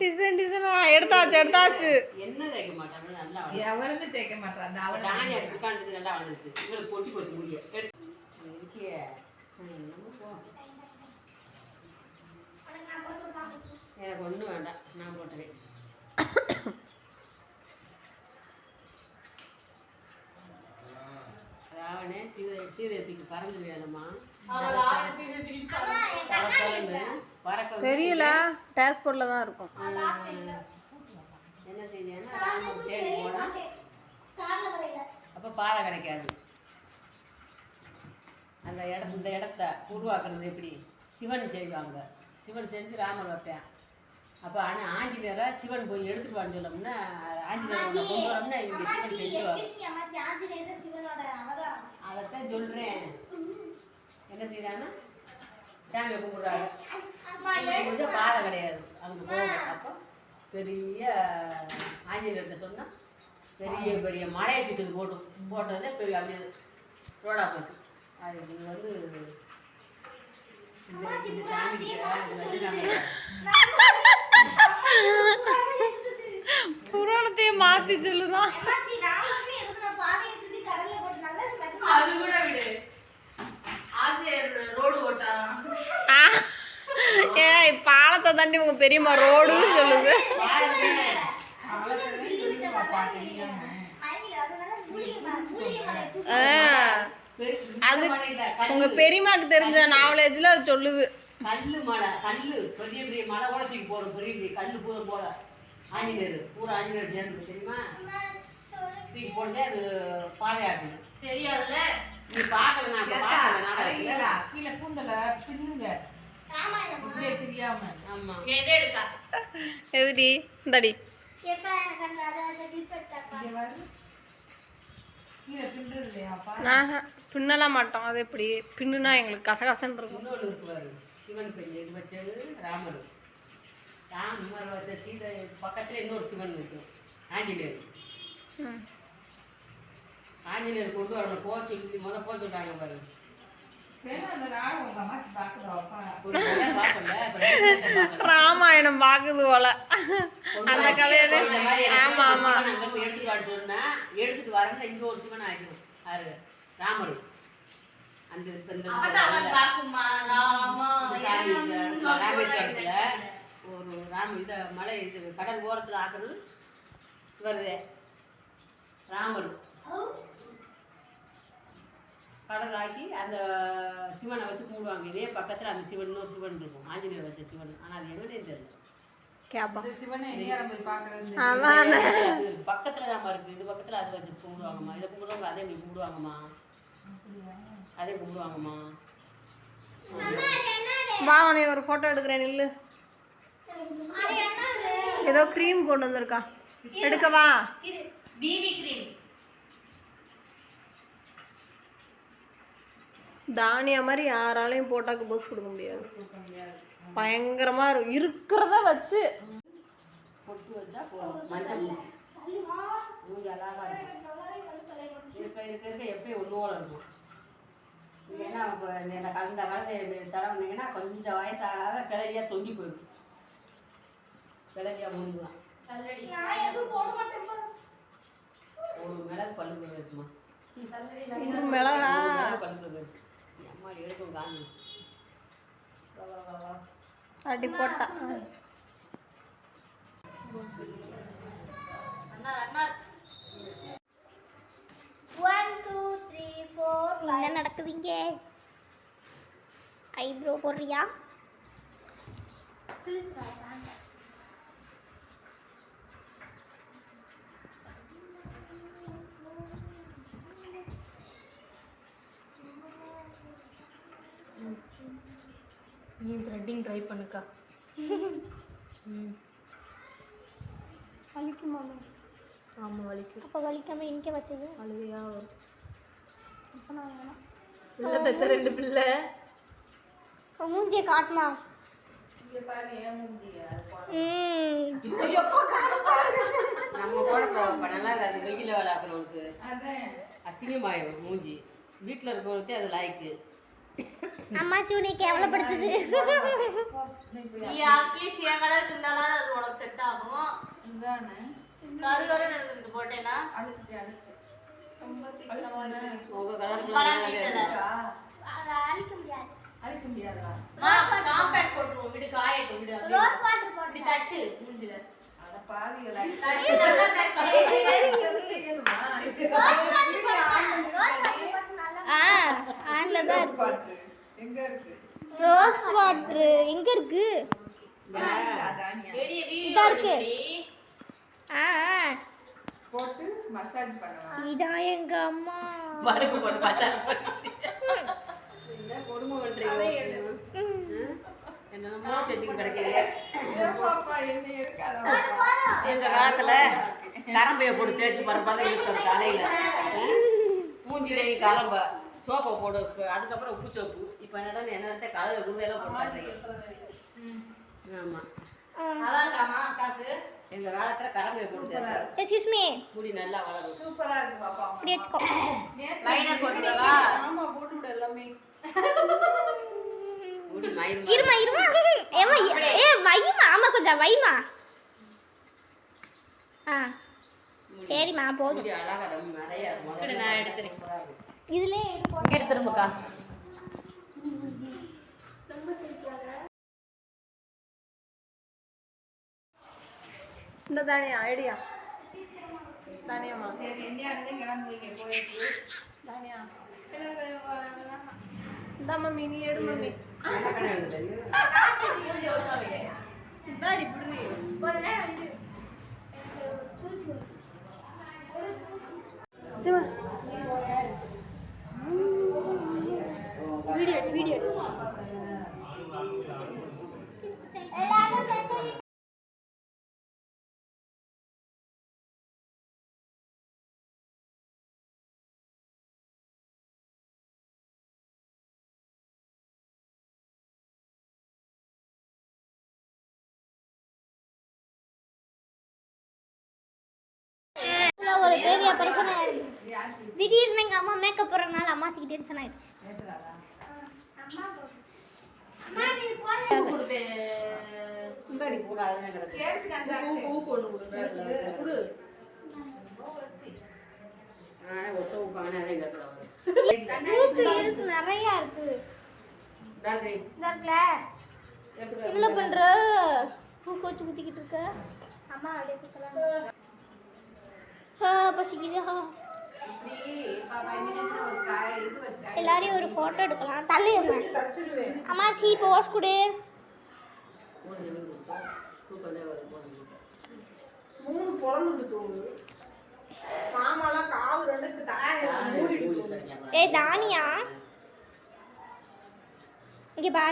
Design டிசைனா. எடுத்தாச்சு எடுத்தாச்சு. என்ன தேய்க்க மாட்டாங்க நல்லா. எவருமே தேய்க்க மாட்டான் அந்த அவன் தானியா உட்காந்துட்டு நல்லா வளர்ந்துச்சு. இவங்களுக்கு பொட்டி பொட்டி முடிய. எனக்கு ஒன்றும் வேண்டாம். நான் போட்டுறேன். ராவணே சீதை சீதையத்துக்கு பறந்து வேணுமா பறக்க தெரியல. டேஷ்போர்டில் தான் இருக்கும். என்ன செய்யணும்? ராமன் தேடி போனா அப்போ பாறை கிடைக்காது. அந்த இடம் இந்த இடத்த உருவாக்குறது எப்படி? சிவன் செய்வாங்க. சிவன் செஞ்சு ராமர் வைப்பேன். அப்போ ஆனால் ஆஞ்சநேயரை சிவன் போய் எடுத்துட்டு வான்னு சொல்லோம்னா ஆஞ்சநேயர் கொண்டு வரோம்னா இங்கே சிவன் செஞ்சுருவாங்க அதைத்தான் சொல்கிறேன் என்ன செய்யறாங்கன்னா சாமியை கும்பிட்றாங்க. கும்பிட்டு பாறை கிடையாது. அங்கே போகும் அப்போ பெரிய ஆஞ்சநேயர்கிட்ட சொன்னால் பெரிய பெரிய மலையை திட்டுது போட்டு போட்டதே பெரிய அப்படியே ரோடா போச்சு. அது இது வந்து நாங்கள் புராணத்தையே மாற்றி சொல்லுதான் அது கூட விடு. ஆசிரியர் ரோடு ஓட்டாராம் ஏய் பாலத்தை தாண்டி உங்க பெரியம்மா ரோடுன்னு சொல்லுது. அது உங்க பெரியம்மாக்கு தெரிஞ்ச நாவலேஜ்ல அது சொல்லுது. கல்லு மலை கல்லு. பெரிய பெரிய மலை கூட தூக்கி போடும் பெரிய பெரிய கல்லு பூரா போல. ஆஞ்சநேயர் பூரா ஆஞ்சநேயர் சேர்ந்து தெரியுமா? தூக்கி போட்டு அது பாதையாக்குது தெரியாதுல்ல? நீ பார்க்கல நான் பார்க்கல நாடகத்தில் அழகிங்களா கீழே கூந்தல பின்னுங்க. எதுடி? இந்தடி. பின்னலாம் மாட்டோம். அது எப்படி? பின்னுனா எங்களுக்கு கசகசன்னு இருக்கும். சிவன் இது வச்சது ராமர். ராமர் வச்ச சீதை பக்கத்துல இன்னொரு சிவன் நிற்கும் ஆஞ்சநேயர். ஆஞ்சநேயர் கொண்டு வரணும். போக சொல்லி முத போக சொல்றாங்க பாரு. ராமாயணம் பாக்குது போல. அந்த கதையது. ஆமா ஒரு ஆமா. போய் எடுத்துட்டு வரேன்னா இங்க ஒரு சிவன் ஆகிடும் ராமர். அந்த ராமேஸ்வரத்துல ஒரு ராம இந்த மலை இது கடல் ஓரத்துல ஆக்குறது வருது ராமர். கடல் ஆக்கி அந்த சிவனை வச்சு கும்பிடுவாங்க இதே பக்கத்துல அந்த சிவன் இன்னொரு சிவன் இருக்கும். ஆஞ்சநேயர் வச்ச சிவன். ஆனா அது என்னன்னே தெரியல. பக்கத்துல தான் இருக்கு இது பக்கத்துல அது வச்சு கும்பிடுவாங்கம்மா இதை கும்பிடுவாங்க அதே நீ கும்பிடுவாங்கம்மா அதே கும்பிடுவாங்கம்மா வா உன்னை ஒரு போட்டோ எடுக்கிறேன் நில்லு. ஏதோ க்ரீம் கொண்டு வந்திருக்கா. எடுக்கவா பிபி கிரீம் தானியா மாதிரி யாராலையும் போட்டாக்கு போஸ் கொடுக்க முடியாது. பயங்கரமா இருக்கும் இருக்கிறத வச்சு. இருக்க இருக்க இருக்க எப்பயும் ஒன்றோட இருக்கும் ஏன்னா இந்த கலந்த காலத்தை தடவுனீங்கன்னா கொஞ்சம் வயசாக கிளறியா தொங்கி போயிடும் கிளறியா முடிஞ்சிடும் ஒரு மிளகு போயிடுச்சுமா ஒரு மிளகா எடுக்கும் காணும் அடி போட்டா. என்ன நடக்குதுங்க? ஐப்ரோ போடுறியா? நீ த்ரெட்டிங் ட்ரை பண்ணுக்கா. வலிக்குமா ஆமாம் வலிக்கும் அப்போ வலிக்காம இங்க வச்சது அழுகையா வரும். அப்போ நான் வேணாம். பிள்ளை பெத்த ரெண்டு பிள்ளை. மூஞ்சியை காட்டுமா? ம். அசிங்கமாயிடும் மூஞ்சி. வீட்டில் இருக்கிறவனுக்கே அது லாய்க்கு அம்மாச்சி உன்னை கேவலப்படுத்துது. நீ ஆக்கி சியங்கலர் இருந்தாலும் அது இதானே போட்டேன்னா அடிச்சிட்டு அடிச்சிட்டு ரொம்ப உங்க கலருக்கு இருக்கா? அதை அழிக்க முடியாது. அழிக்க முடியாதா? காம்பேக்ட் போட்டுருவோம். விடு காயட்டும் விடு அப்படியே. ரோஸ் வாட்டர் இப்படி போட்டு தட்டு. மூஞ்சில. அட பாவிகளா. தட்டு நல்லா தட்டு செய்யணுமா ரோஸ் வாட்டர் போட்டு நல்லா ஆ ஆன்ல தான் இருக்கு? பாட்டு எங்க இருக்கு? ரோஸ் வாட்டர் எங்க இருக்கு? இதா இருக்கு. ஆ. போட்டு மசாஜ் இதான் எங்க அம்மா. பருப்பு போட்டு போட்டு என்ன கொடுமை பண்றீங்க எங்க காலத்துல கரம்பையை போட்டு தேய்ச்சி பர பர இழுத்தோம் தலையில. மூஞ்சிலையும் கரம்ப. சோப்பை போடு அதுக்கப்புறம் உப்பு சோப்பு. இப்போ என்னடா என்னத்தை கலர் குருவையெல்லாம் போட்டு காட்டுறீங்க ஆமா. நல்லா இருக்காமா அக்காக்கு? எங்க காலத்துல கரம்பையை போட்டு தேய்ச்சி எக்ஸ்கியூஸ் மீ முடி நல்லா வளரும். சூப்பரா இருக்கு பாப்பா. இப்படி வச்சுக்கோ. லைனர் போட்டுடவா ஆமா போட்டு விட எல்லாமே. முடி மயில் இருமா இருமா. ஏமா ஏ வைமா. ஆமா கொஞ்சம் வைமா. ஆ. சரிம்மா போதும். அழகா நிறைய நான் எடுத்துறேன். இதுலயே எடுத்துருமுக்கா இந்த தானியா ஐடியா. கோயிலுக்கு தானியா. இந்த மம்மி நீ எடு மம்மி. இந்தாடி பிடுறி வீடியோ வீடியோ ஒரு பெரிய பிரச்சனை. திடீர்னு எங்க அம்மா மேக்கப் போடுறதுனால அம்மாச்சிக்கு டென்ஷன் ஆயிடுச்சு. முந்தாடி கூடாதுன்னு கிடக்கு பூ அதே இருக்கு நிறைய இருக்கு என்ன பண்ற பூக்கு வச்சு குத்திக்கிட்டு இருக்க அம்மா அப்படியே குத்தலாம் பசிக்குதா எல்லாரையும் ஒரு போட்டோ எடுக்கலாம். தள்ளி அம்மாச்சி இப்போ வாஷ் கொடு. தூக்கம் மூணு குழந்தைக்கு தூங்கு மாமாலாம் காவு ரெண்டு தாயம் மூடிட்டு ஏய் தானியா. இங்க பாரு